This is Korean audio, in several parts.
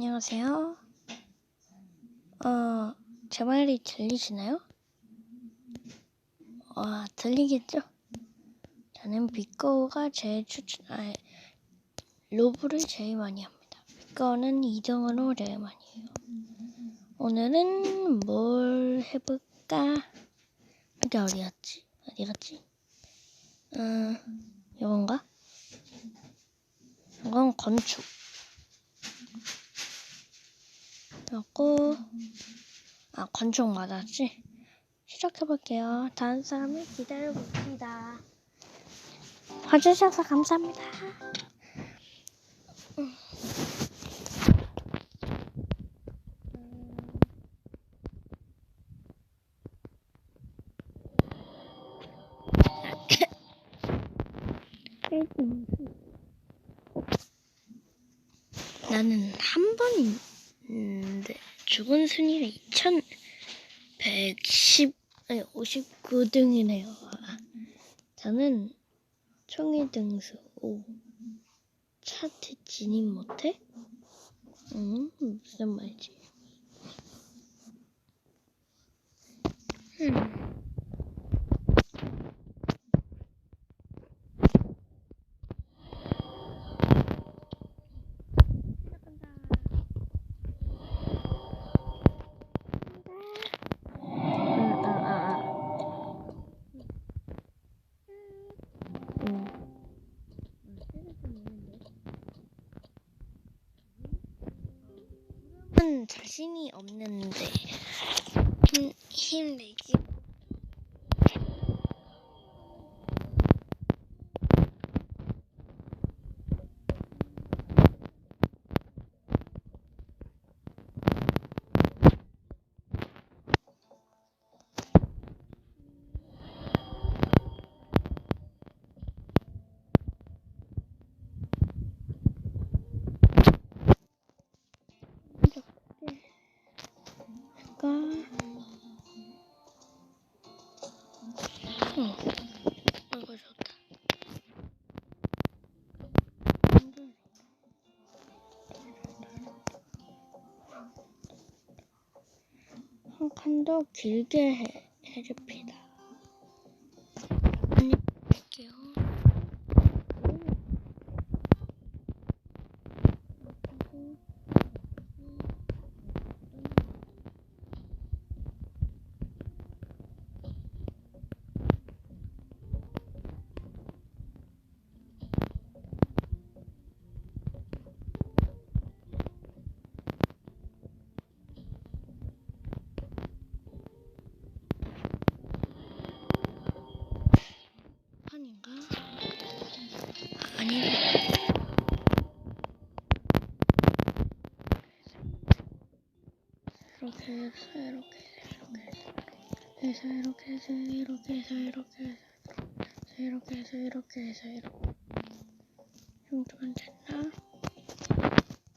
안녕하세요. 어, 제 말이 들리시나요? 와, 들리겠죠? 저는 비꺼가 제일 추천, 아, 로브를 제일 많이 합니다. 비꺼는 2등으로 제일 많이 해요. 오늘은 뭘 해볼까? 이게 어디 갔지? 어디 갔지? 음, 이건가? 이건 건축. 그리고 아 건축 맞았지? 시작해볼게요. 다른 사람을 기다려봅니다. 봐주셔서 감사합니다. 음. 나는 한 번인데 죽은 순위가 2110 아니 59등이네요. 저는 총회 등수 5 차트 진입 못해? 음 무슨 말이지? 음. 음, 자신이 없는데. 힘, 힘 더 길게 해, 해줍니다. 이렇게 해서 이렇게 해서 이렇게 해서 이렇게 해서 이렇게 해서 이렇게 해서 이렇게 해서 이렇게 이 정도면 됐나?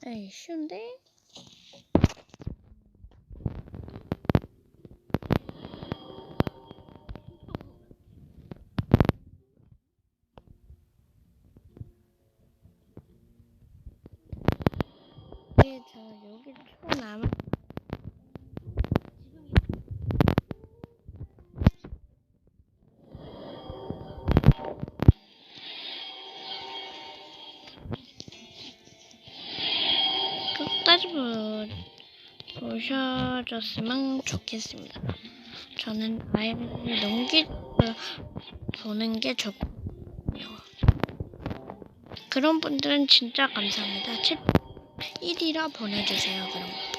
에이 쉬운데? 보, 보셔줬으면 좋겠습니다. 저는 아예 넘기 보는 게 좋고요. 그런 분들은 진짜 감사합니다. 책 1이라 보내주세요. 그럼.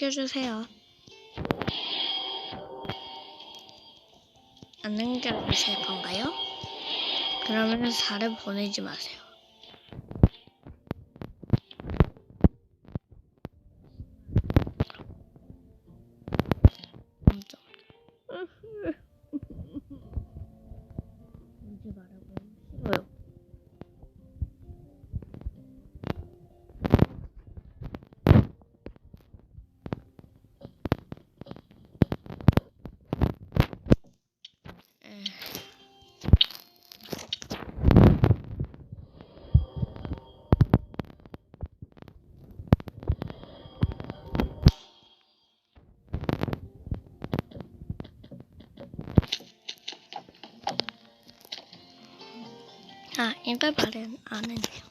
넘겨주세요. 안 넘겨주실 건가요? 그러면 4를 보내지 마세요. 아, 이걸 말은 안 했네요.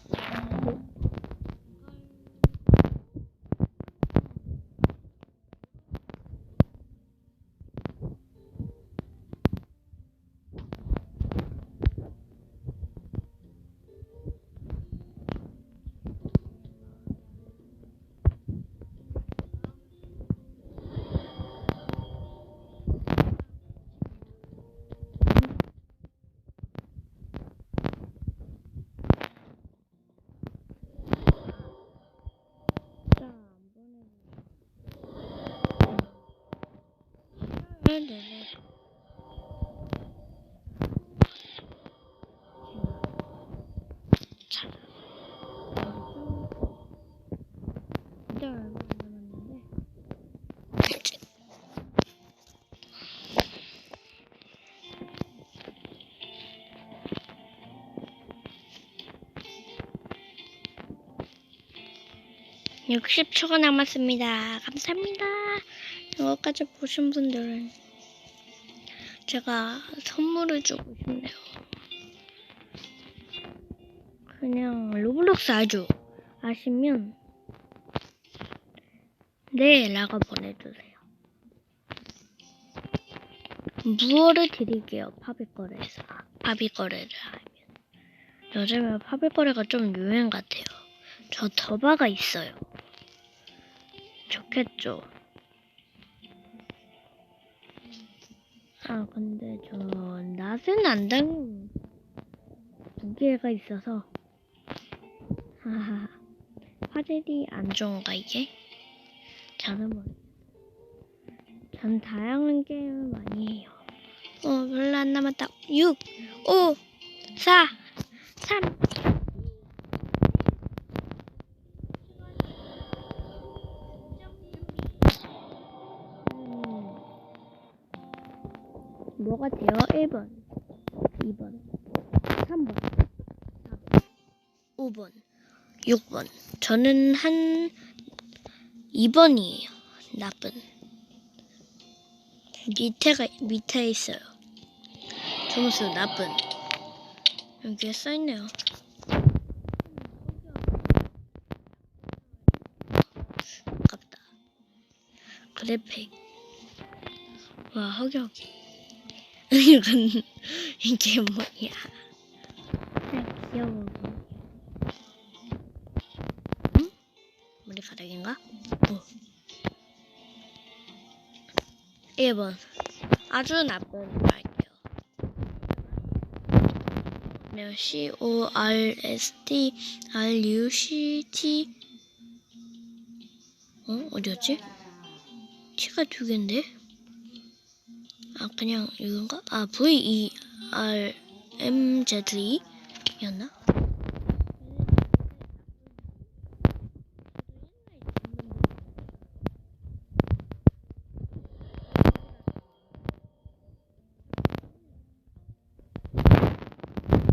네네. 자, 이제 얼마 남았는데? 됐지. 육십 초가 남았습니다. 감사합니다. 이거까지 보신 분들은 제가 선물을 주고 싶네요. 그냥 로블록스 아주 아시면 네 라고 보내주세요. 무어를 드릴게요. 파비거래에서 파비거래를 하면 요즘에 파비거래가 좀 유행 같아요. 저 더바가 있어요. 좋겠죠. 아 근데 저 낯은 안 당긴 두 개가 있어서 화질이 안 좋은가 이게? 저는 뭐, 전 다양한 게임을 많이 해요. 어 별로 안 남았다. 6, 5, 4, 3. 뭐가 돼요? 1번, 2번, 3번, 4번, 5번, 6번. 저는 한 2번이에요. 나쁜. 밑에가, 밑에 있어요. 점수 나쁜. 여기에 써있네요. 아깝다. 그래픽. 와, 허격이. 이건 이게 뭐야? 그냥 귀여워. 응? 머리카락인가? 어. 1번. 아주 나쁜 말이요. C O R S T R U C T 어 어디였지? T가 두 개인데? 아 그냥 이건가? 아 V E R M Z?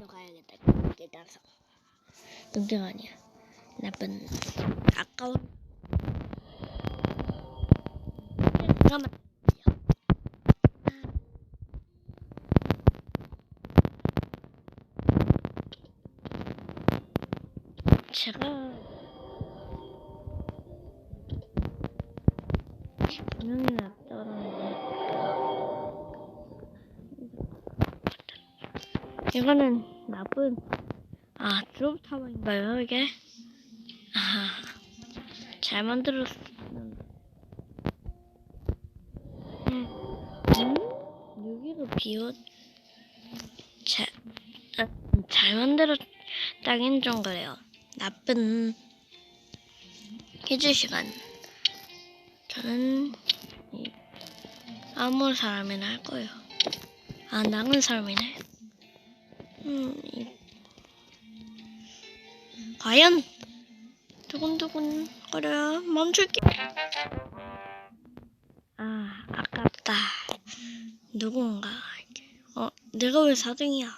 가야겠다. 계단서. 농장 아니야. 나쁜 아까운. 잠깐만. 제가 분명히 앞서가는데. 이거는 나쁜 아 드롭 타워인가요 이게? 아, 잘 만들었는데 음, 음? 여기로 비워. 잘, 아, 잘 만들었다긴 좀 그래요 나쁜 퀴즈 시간 저는 이 아무 사람이나 할 거예요 아 나은 사람이네 음, 이- 과연 두근두근 거려요. 멈출게. 아, 아깝다. 누군가. 어, 내가 왜 4등이야?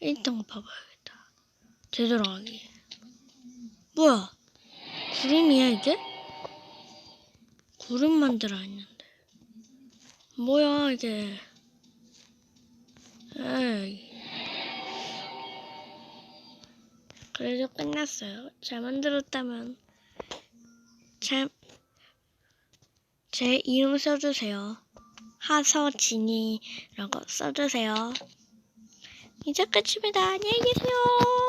1등 봐봐야겠다. 하기. 뭐야? 구름이야, 이게? 구름 만 들어 있는데. 뭐야, 이게. 에이. 그래도 끝났어요. 잘 만들었다면 잘, 제 이름 써주세요. 하서진이라고 써주세요. 이제 끝입니다. 안녕히 계세요.